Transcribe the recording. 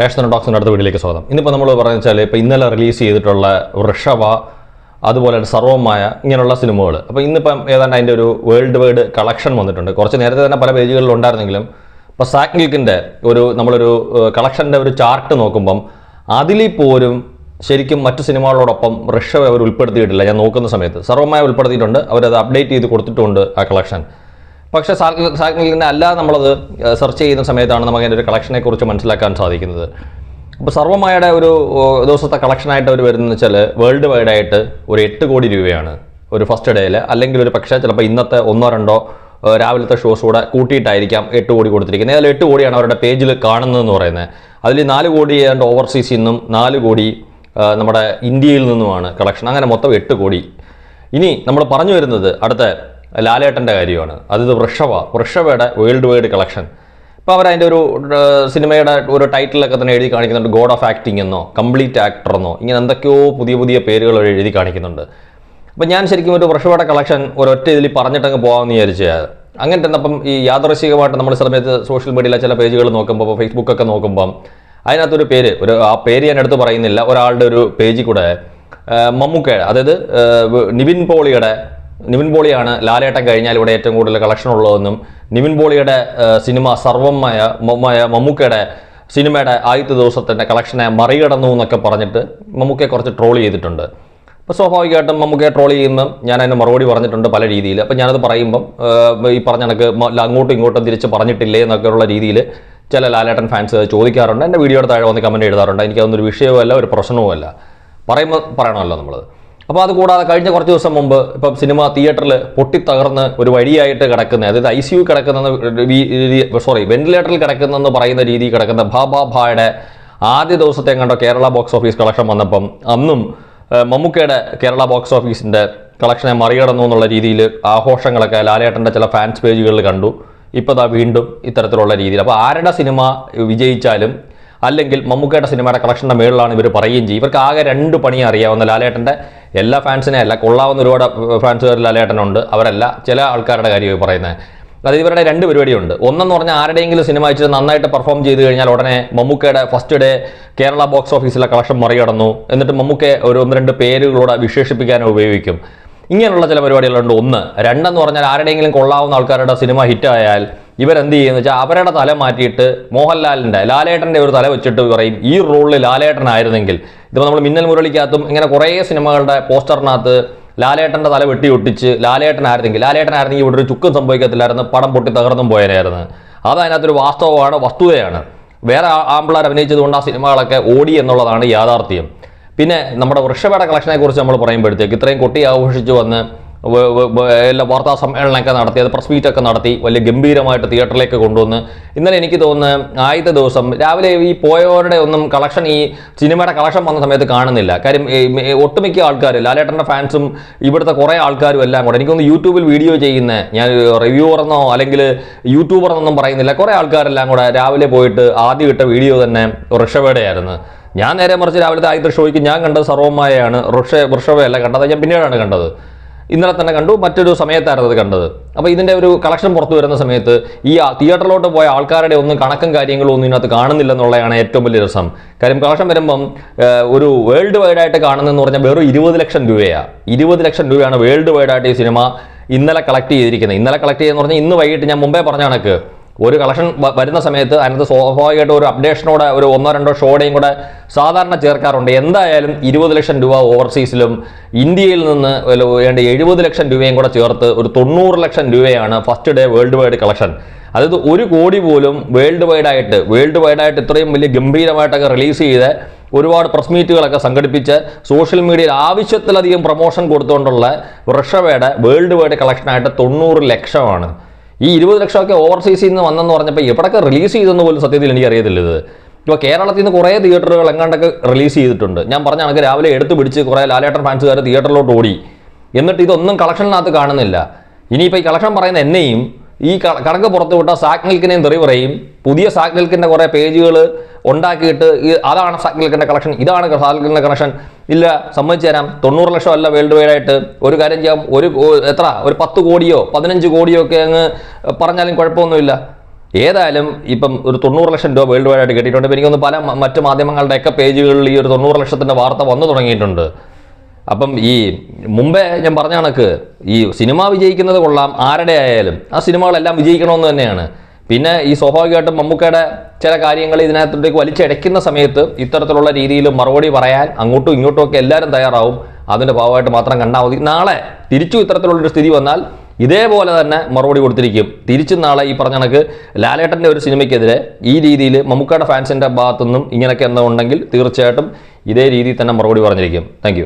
Ration ഡോക്സിന്റെ അടുത്ത വീട്ടിലേക്ക് സ്വാഗതം. ഇന്നിപ്പോൾ നമ്മൾ പറഞ്ഞു വെച്ചാൽ ഇപ്പോൾ ഇന്നലെ റിലീസ് ചെയ്തിട്ടുള്ള വൃഷഭ അതുപോലെ സർവമായ ഇങ്ങനെയുള്ള സിനിമകൾ അപ്പോൾ ഇന്നിപ്പം ഏതാണ്ട് അതിന്റെ ഒരു വേൾഡ് വൈഡ് കളക്ഷൻ വന്നിട്ടുണ്ട്. കുറച്ച് നേരത്തെ തന്നെ പല പേജുകളിൽ ഉണ്ടായിരുന്നെങ്കിലും ഇപ്പോൾ സാക്കിൽക്കിന്റെ ഒരു നമ്മളൊരു കളക്ഷന്റെ ഒരു ചാർട്ട് നോക്കുമ്പം അതിൽ പോലും ശരിക്കും മറ്റു സിനിമകളോടൊപ്പം ഋഷഭ അവർ ഉൾപ്പെടുത്തിയിട്ടില്ല. ഞാൻ നോക്കുന്ന സമയത്ത്. സർവമായ ഉൾപ്പെടുത്തിയിട്ടുണ്ട്. അവരത് അപ്ഡേറ്റ് ചെയ്ത് കൊടുത്തിട്ടുണ്ട് ആ കളക്ഷൻ പക്ഷേ സാഗ്നിലിനെ അല്ലാതെ നമ്മളത് സെർച്ച് ചെയ്യുന്ന സമയത്താണ് നമുക്ക് അതിന്റെ ഒരു കളക്ഷനെ കുറിച്ച് മനസ്സിലാക്കാൻ സാധിക്കുന്നത്. അപ്പോൾ സർവമായുടെ ഒരു ദിവസത്തെ കളക്ഷനായിട്ട് അവർ വരുന്നത് വെച്ചാൽ വേൾഡ് വൈഡ് ആയിട്ട് ഒരു എട്ട് കോടി രൂപയാണ് ഒരു ഫസ്റ്റ് ഡേയിൽ അല്ലെങ്കിൽ ഒരു പക്ഷേ ചിലപ്പോൾ ഇന്നത്തെ ഒന്നോ രണ്ടോ രാവിലത്തെ ഷോസ് കൂടെ കൂട്ടിയിട്ടായിരിക്കാം എട്ട് കോടി കൊടുത്തിരിക്കുന്നത്. അതിൽ എട്ട് കോടിയാണ് അവരുടെ പേജിൽ കാണുന്നതെന്ന് പറയുന്നത്. അതിൽ നാല് കോടി ഏതാണ്ട് ഓവർസീസിൽ നിന്നും നാല് കോടി നമ്മുടെ ഇന്ത്യയിൽ നിന്നുമാണ് കളക്ഷൻ അങ്ങനെ മൊത്തം എട്ട് കോടി. ഇനി നമ്മൾ പറഞ്ഞു വരുന്നത് അടുത്ത ലാലേട്ടന്റെ കാര്യമാണ്. അത് വൃഷഭ. വൃഷഭയുടെ വേൾഡ് വൈഡ് കളക്ഷൻ ഇപ്പോൾ അവർ അതിന്റെ ഒരു സിനിമയുടെ ഒരു ടൈറ്റിലൊക്കെ തന്നെ എഴുതി കാണിക്കുന്നുണ്ട്. ഗോഡ് ഓഫ് ആക്ടിംഗ് എന്നോ കംപ്ലീറ്റ് ആക്ടർ എന്നോ. ഇങ്ങനെ എന്തൊക്കെയോ പുതിയ പുതിയ പേരുകൾ എഴുതി കാണിക്കുന്നുണ്ട്. അപ്പോൾ ഞാൻ ശരിക്കും ഒരു വൃഷഭയുടെ കളക്ഷൻ ഒരൊറ്റ ഇതിൽ പറഞ്ഞിട്ടങ്ങ് പോകാമെന്ന് വിചാരിച്ചത് അങ്ങനെ തന്നെ അപ്പം ഈ യാദൃശികമായിട്ട് നമ്മുടെ സമയത്ത് സോഷ്യൽ മീഡിയയിലെ ചില പേജുകൾ നോക്കുമ്പോൾ ഫേസ്ബുക്കൊക്കെ നോക്കുമ്പം അതിനകത്തൊരു പേര് ഒരു ആ പേര് ഞാൻ എടുത്ത് പറയുന്നില്ല. ഒരാളുടെ ഒരു പേജിൽ കൂടെ മമ്മൂക്കയുടെ അതായത് നിവിൻ പോളിയുടെ നിവിൻ പോളിയാണ് ലാലേട്ടൻ കഴിഞ്ഞാൽ ഇവിടെ ഏറ്റവും കൂടുതൽ കളക്ഷൻ ഉള്ളതെന്നും നിവിൻ പോളിയുടെ സിനിമ സർവമായ മമ്മ- മമ്മൂക്കയുടെ സിനിമയുടെ ആദ്യത്തെ ദിവസത്തിന്റെ കളക്ഷനെ മറികടന്നു എന്നൊക്കെ പറഞ്ഞിട്ട് മമ്മൂക്കയെ കുറച്ച് ട്രോൾ ചെയ്തിട്ടുണ്ട്. അപ്പോൾ സ്വാഭാവികമായിട്ടും മമ്മൂക്കയെ ട്രോൾ ചെയ്യുമ്പം ഞാൻ അതിന് മറുപടി പറഞ്ഞിട്ടുണ്ട് പല രീതിയിൽ. അപ്പോൾ ഞാനത് പറയുമ്പം ഈ പറഞ്ഞ കണക്ക് അങ്ങോട്ടും ഇങ്ങോട്ടും തിരിച്ച് പറഞ്ഞിട്ടില്ലേ എന്നൊക്കെയുള്ള രീതിയിൽ ചില ലാലേട്ടൻ ഫാൻസ് ചോദിക്കാറുണ്ട്. എന്റെ വീഡിയോയുടെ താഴെ വന്ന് കമന്റ് എഴുതാറുണ്ട്. എനിക്കതൊന്നൊരു വിഷയവുമല്ല ഒരു പ്രശ്നവുമല്ല. പറയുമ്പോൾ പറയണമല്ലോ നമ്മൾ അപ്പോൾ അത് കൂടാതെ കഴിഞ്ഞ കുറച്ച് ദിവസം മുമ്പ് ഇപ്പം സിനിമ തിയേറ്ററിൽ പൊട്ടിത്തകർന്ന് ഒരു വഴിയായിട്ട് കിടക്കുന്ന അതായത് ഐ സി യു കിടക്കുന്ന സോറി വെന്റിലേറ്ററിൽ കിടക്കുന്നെന്ന് പറയുന്ന രീതിയിൽ കിടക്കുന്ന ഭാ ഭാ ഭായുടെ ആദ്യ ദിവസത്തെ കണ്ടോ കേരള ബോക്സ് ഓഫീസ് കളക്ഷൻ വന്നപ്പം അന്നും മമ്മൂക്കയുടെ കേരള ബോക്സ് ഓഫീസിന്റെ കളക്ഷനെ മറികടന്നു എന്നുള്ള രീതിയിൽ ആഘോഷങ്ങളൊക്കെ ലാലേട്ടന്റെ ചില ഫാൻസ് പേജുകളിൽ കണ്ടു. ഇപ്പോൾ ദാ വീണ്ടും ഇത്തരത്തിലുള്ള രീതിയിൽ. അപ്പോൾ ആരുടെ സിനിമ വിജയിച്ചാലും അല്ലെങ്കിൽ മമ്മൂക്കയുടെ സിനിമയുടെ കളക്ഷന്റെ മേളിലാണ് ഇവർ പറയുകയും ചെയ്യും. ഇവർക്ക് ആകെ രണ്ട് പണി അറിയാവുന്ന ലാലേട്ടന്റെ എല്ലാ ഫാൻസിനെ അല്ല കൊള്ളാവുന്ന ഒരുപാട് ഫാൻസുകാർ ലാലേട്ടനുണ്ട്. അവരല്ല ചില ആൾക്കാരുടെ കാര്യമായി പറയുന്നത്. അതായത് ഇവരുടെ രണ്ട് പരിപാടിയുണ്ട്. ഒന്നെന്ന് പറഞ്ഞാൽ ആരുടെയെങ്കിലും സിനിമ വെച്ച് നന്നായിട്ട് പെർഫോം ചെയ്ത് കഴിഞ്ഞാൽ ഉടനെ മമ്മൂക്കയുടെ ഫസ്റ്റ് ഡേ കേരള ബോക്സ് ഓഫീസിലെ കളക്ഷൻ മറികടന്നു. എന്നിട്ട് മമ്മൂക്കെ ഒരു ഒന്ന് രണ്ട് പേരുകളോട് വിശേഷിപ്പിക്കാൻ ഉപയോഗിക്കും. ഇങ്ങനെയുള്ള ചില പരിപാടികളുണ്ട്. ഒന്ന് രണ്ടെന്ന് പറഞ്ഞാൽ ആരുടെയെങ്കിലും കൊള്ളാവുന്ന ആൾക്കാരുടെ സിനിമ ഹിറ്റായാൽ ഇവരെന്ത് ചെയ്യുന്നു വെച്ചാൽ അവരുടെ തല മാറ്റിയിട്ട് മോഹൻലാലിന്റെ ലാലേട്ടന്റെ ഒരു തല വെച്ചിട്ട് പറയും ഈ റോളിൽ ലാലേട്ടനായിരുന്നെങ്കിൽ. ഇതിപ്പോൾ നമ്മൾ മിന്നൽ മുരളിക്കകത്തും ഇങ്ങനെ കുറേ സിനിമകളുടെ പോസ്റ്ററിനകത്ത് ലാലേട്ടന്റെ തല വെട്ടി ഒട്ടിച്ച് ലാലേട്ടനായിരുന്നെങ്കിൽ ലാലേട്ടനായിരുന്നെങ്കിൽ ഇവിടെ ഒരു ചുക്കും സംഭവിക്കത്തില്ലായിരുന്നു പടം പൊട്ടി തകർന്നും പോയനായിരുന്നു അത് അതിനകത്തൊരു വാസ്തവമാണ് വസ്തുതയാണ്. വേറെ ആമ്പിളാർ അഭിനയിച്ചതുകൊണ്ട് ആ സിനിമകളൊക്കെ ഓടി എന്നുള്ളതാണ് യാഥാർത്ഥ്യം. പിന്നെ നമ്മുടെ വൃക്ഷപേട കളക്ഷനെക്കുറിച്ച് നമ്മൾ പറയുമ്പോഴത്തേക്ക് ഇത്രയും കൊട്ടി ആഘോഷിച്ചു വന്ന് എല്ലാ വാർത്താ സമ്മേളനമൊക്കെ നടത്തി അത് പ്രസ് മീറ്റൊക്കെ നടത്തി വലിയ ഗംഭീരമായിട്ട് തിയേറ്ററിലേക്ക് കൊണ്ടുവന്ന്. ഇന്നലെ എനിക്ക് തോന്നുന്നു ആദ്യത്തെ ദിവസം രാവിലെ ഈ പോയവരുടെ ഒന്നും കളക്ഷൻ ഈ സിനിമയുടെ കളക്ഷൻ വന്ന സമയത്ത് കാണുന്നില്ല. കാര്യം ഒട്ടുമിക്ക ആൾക്കാർ ലാലേട്ടന്റെ ഫാൻസും ഇവിടുത്തെ കുറേ ആൾക്കാരും എല്ലാം കൂടെ എനിക്കൊന്ന് യൂട്യൂബിൽ വീഡിയോ ചെയ്യുന്ന ഞാൻ റിവ്യൂവർ എന്നോ അല്ലെങ്കിൽ യൂട്യൂബർ എന്നൊന്നും പറയുന്നില്ല കുറേ ആൾക്കാരെല്ലാം കൂടെ രാവിലെ പോയിട്ട് ആദ്യം ഇട്ട വീഡിയോ തന്നെ ഋഷഭയുടെയായിരുന്നു ഞാൻ നേരെ മറിച്ച് രാവിലത്തെ ആദ്യത്തെ ഷോയ്ക്ക് ഞാൻ കണ്ടത് സർവമായാണ് ഋഷ ഋഷഭയല്ല കണ്ടത് ഞാൻ പിന്നീടാണ് കണ്ടത്. ഇന്നലെ തന്നെ കണ്ടു മറ്റൊരു സമയത്തായിരുന്നു അത് കണ്ടത്. അപ്പോൾ ഇതിന്റെ ഒരു കളക്ഷൻ പുറത്തു വരുന്ന സമയത്ത് ഈ തിയേറ്ററിലോട്ട് പോയ ആൾക്കാരുടെ ഒന്നും കണക്കും കാര്യങ്ങളും ഒന്നും ഇതിനകത്ത് കാണുന്നില്ലെന്നുള്ളതാണ് ഏറ്റവും വലിയ രസം. കാര്യം കളക്ഷൻ വരുമ്പം ഒരു വേൾഡ് വൈഡ് ആയിട്ട് കാണുന്നതെന്ന് പറഞ്ഞാൽ വെറും ഇരുപത് ലക്ഷം രൂപയാണ് ഇരുപത് ലക്ഷം രൂപയാണ് വേൾഡ് വൈഡ് ആയിട്ട് ഈ സിനിമ ഇന്നലെ കളക്ട് ചെയ്തിരിക്കുന്നത്. ഇന്നലെ കളക്ട് ചെയ്തെന്ന് പറഞ്ഞാൽ ഇന്ന് വൈകിട്ട് ഞാൻ മുമ്പേ പറഞ്ഞ കണക്ക്. ഒരു കളക്ഷൻ വരുന്ന സമയത്ത് അതിനകത്ത് സ്വാഭാവികമായിട്ട് ഒരു അപ്ഡേഷനോടെ ഒരു ഒന്നോ രണ്ടോ ഷോയുടെയും കൂടെ സാധാരണ ചേർക്കാറുണ്ട്. എന്തായാലും ഇരുപത് ലക്ഷം രൂപ ഓവർസീസിലും ഇന്ത്യയിൽ നിന്ന് വേണ്ട എഴുപത് ലക്ഷം രൂപയും കൂടെ ചേർത്ത് ഒരു തൊണ്ണൂറ് ലക്ഷം രൂപയാണ് first day world wide collection അതായത് ഒരു കോടി പോലും വേൾഡ് വൈഡ് ആയിട്ട് വേൾഡ് വൈഡ് ആയിട്ട് ഇത്രയും വലിയ ഗംഭീരമായിട്ടൊക്കെ റിലീസ് ചെയ്ത് ഒരുപാട് പ്രസ് മീറ്റുകളൊക്കെ സംഘടിപ്പിച്ച് സോഷ്യൽ മീഡിയയിൽ ആവശ്യത്തിലധികം പ്രൊമോഷൻ കൊടുത്തുകൊണ്ടുള്ള വൃഷവയുടെ വേൾഡ് വൈഡ് കളക്ഷനായിട്ട് തൊണ്ണൂറ് ലക്ഷമാണ്. ഈ ഇരുപത് ലക്ഷമൊക്കെ ഓവർസീസിൽ നിന്ന് വന്നെന്ന് പറഞ്ഞപ്പോൾ എവിടെയൊക്കെ റിലീസ് ചെയ്തെന്ന് പോലും സത്യത്തിൽ എനിക്ക് അറിയത്തില്ല ഇത്. ഇപ്പോൾ കേരളത്തിൽ നിന്ന് കുറേ തിയേറ്ററുകൾ എങ്ങാണ്ടൊക്കെ റിലീസ് ചെയ്തിട്ടുണ്ട്. ഞാൻ പറഞ്ഞ കണക്ക് രാവിലെ എടുത്ത് പിടിച്ച് കുറേ ലാലേട്ടൻ ഫാൻസുകാർ തിയേറ്ററിലോട്ട് ഓടി. എന്നിട്ട് ഇതൊന്നും കളക്ഷനിനകത്ത് കാണുന്നില്ല. ഇനിയിപ്പോൾ ഈ കളക്ഷൻ പറയുന്ന എന്നെയും ഈ കണക്ക് പുറത്ത് വിട്ട സാക് മിൽക്കിനെയും തെറി പറയും. പുതിയ സാക് മിൽക്കിന്റെ കുറേ പേജുകൾ ഉണ്ടാക്കിയിട്ട് അതാണ് സാക് മിൽക്കിന്റെ കളക്ഷൻ ഇതാണ് സാക് മിൽക്കിന്റെ കളക്ഷൻ ഇല്ല സമ്മതിച്ചു തരാം. തൊണ്ണൂറ് ലക്ഷം അല്ല വേൾഡ് വൈഡ് ആയിട്ട്. ഒരു കാര്യം ചെയ്യാം. ഒരു എത്ര? ഒരു പത്ത് കോടിയോ പതിനഞ്ച് കോടിയോ ഒക്കെ അങ്ങ് പറഞ്ഞാലും കുഴപ്പമൊന്നുമില്ല. ഏതായാലും ഇപ്പം ഒരു തൊണ്ണൂറ് ലക്ഷം രൂപ വേൾഡ് വൈഡ് ആയിട്ട് കിട്ടിയിട്ടുണ്ട്. ഇപ്പം എനിക്കൊന്ന് പല മറ്റ് മാധ്യമങ്ങളുടെയൊക്കെ പേജുകളിൽ ഈ ഒരു തൊണ്ണൂറ് ലക്ഷത്തിന്റെ വാർത്ത വന്നു തുടങ്ങിയിട്ടുണ്ട്. അപ്പം ഈ മുമ്പേ ഞാൻ പറഞ്ഞ കണക്ക് ഈ സിനിമ വിജയിക്കുന്നത് കൊള്ളാം ആരുടെ ആയാലും. ആ സിനിമകളെല്ലാം വിജയിക്കണമെന്ന് തന്നെയാണ്. പിന്നെ ഈ സ്വാഭാവികമായിട്ടും മമ്മൂക്കയുടെ ചില കാര്യങ്ങൾ ഇതിനകത്തേക്ക് വലിച്ചടയ്ക്കുന്ന സമയത്ത് ഇത്തരത്തിലുള്ള രീതിയിൽ മറുപടി പറയാൻ അങ്ങോട്ടും ഇങ്ങോട്ടും ഒക്കെ എല്ലാവരും തയ്യാറാവും. അതിന്റെ ഭാഗമായിട്ട് മാത്രം കണ്ടാൽ മതി. നാളെ തിരിച്ചു ഇത്തരത്തിലുള്ളൊരു സ്ഥിതി വന്നാൽ ഇതേപോലെ തന്നെ മറുപടി കൊടുത്തിരിക്കും. തിരിച്ചും നാളെ ഈ പറഞ്ഞ കണക്ക് ലാലേട്ടന്റെ ഒരു സിനിമയ്ക്കെതിരെ ഈ രീതിയിൽ മമ്മൂക്കയുടെ ഫാൻസിന്റെ ഭാഗത്തുനിന്നും ഇങ്ങനെയൊക്കെ എന്നുണ്ടെങ്കിൽ തീർച്ചയായിട്ടും ഇതേ രീതിയിൽ തന്നെ മറുപടി പറഞ്ഞിരിക്കും. താങ്ക്